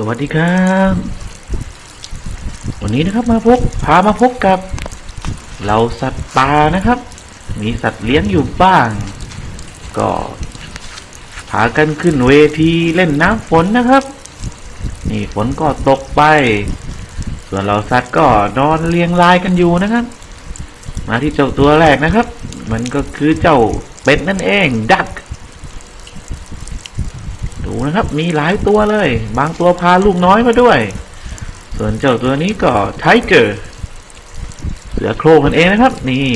สวัสดีครับ วันนี้นะครับมาพบพามาพบกับเราสัตว์ป่านะครับ มีสัตว์เลี้ยงอยู่บ้าง ก็พากันขึ้นเวทีเล่นน้ำฝนนะครับ นี่ฝนก็ตกไป ส่วนเราสัตว์ก็นอนเรียงรายกันอยู่นะครับ มาที่เจ้าตัวแรกนะครับ มันก็คือเจ้าเป็ดนั่นเองดัก ดูนะครับ มีหลายตัวเลย บางตัวพาลูกน้อยมาด้วย ส่วนเจ้าตัวนี้ก็ไทเกอร์เสือโครงกันเองนะครับ นี่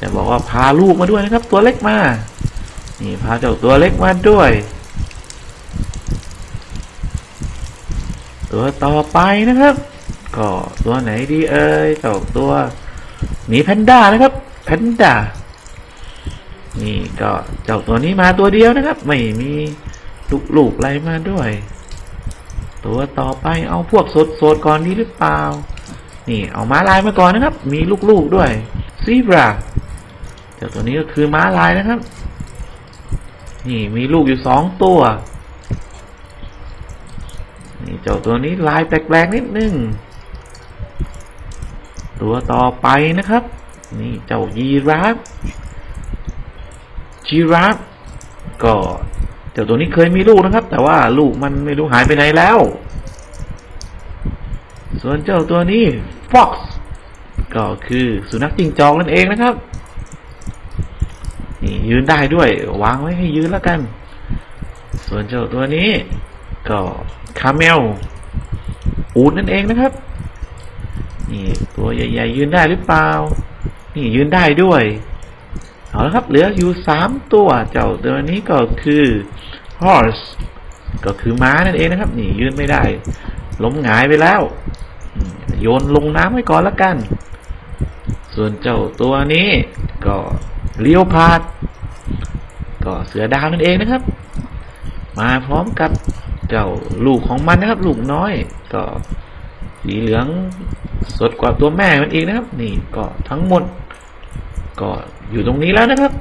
จะบอกว่าพาลูกมาด้วยนะครับ ตัวเล็กมา นี่พาเจ้าตัวเล็กมาด้วย ตัวต่อไปนะครับ ก็ตัวไหนดีเอ่ยเจ้าตัวหมีแพนด้านะครับแพนด้านี่ก็เจ้าตัวนี้มาตัวเดียวนะครับ ไม่มี ลูกๆอะไรมาด้วย ตัวต่อไปเอาพวกสดๆก่อนดีหรือเปล่า นี่เอาม้าลายมาก่อนนะครับ มีลูกๆด้วยซีบราเจ้าตัวนี้ก็คือม้าลายนะครับ นี่มีลูกอยู่สองตัวนี่เจ้าตัวนี้ลายแปลกๆนิดนึงตัวต่อไปนะครับ นี่เจ้ายีราฟจีราฟก็ เจ้าตัวนี้เคยมีลูกนะครับ แต่ว่าลูกมันไม่รู้หายไปไหนแล้ว ส่วนเจ้าตัวนี้ Fox ก็คือสุนัขจิ้งจอกนั่นเองนะครับ นี่ยืนได้ด้วย วางไว้ให้ยืนแล้วกัน ส่วนเจ้าตัวนี้ ก็คาเมลอูดนั่นเองนะครับ นี่ตัวใหญ่ๆยืนได้หรือเปล่า นี่ยืนได้ด้วย เอาละครับเหลืออยู่สามตัวเจ้าตัวนี้ก็คือ horse ก็คือม้านั่นเองนะครับ นี่ยืนไม่ได้ ล้มหงายไปแล้ว โยนลงน้ำไว้ก่อนละกัน ส่วนเจ้าตัวนี้ก็เลี้ยวพาด ก็เสือดาวนั่นเองนะครับ มาพร้อมกับเจ้าลูกของมันนะครับ ลูกน้อย ก็สีเหลืองสดกว่าตัวแม่มันอีกนะครับ นี่ก็ทั้งหมด ก็อยู่ตรงนี้แล้วนะครับ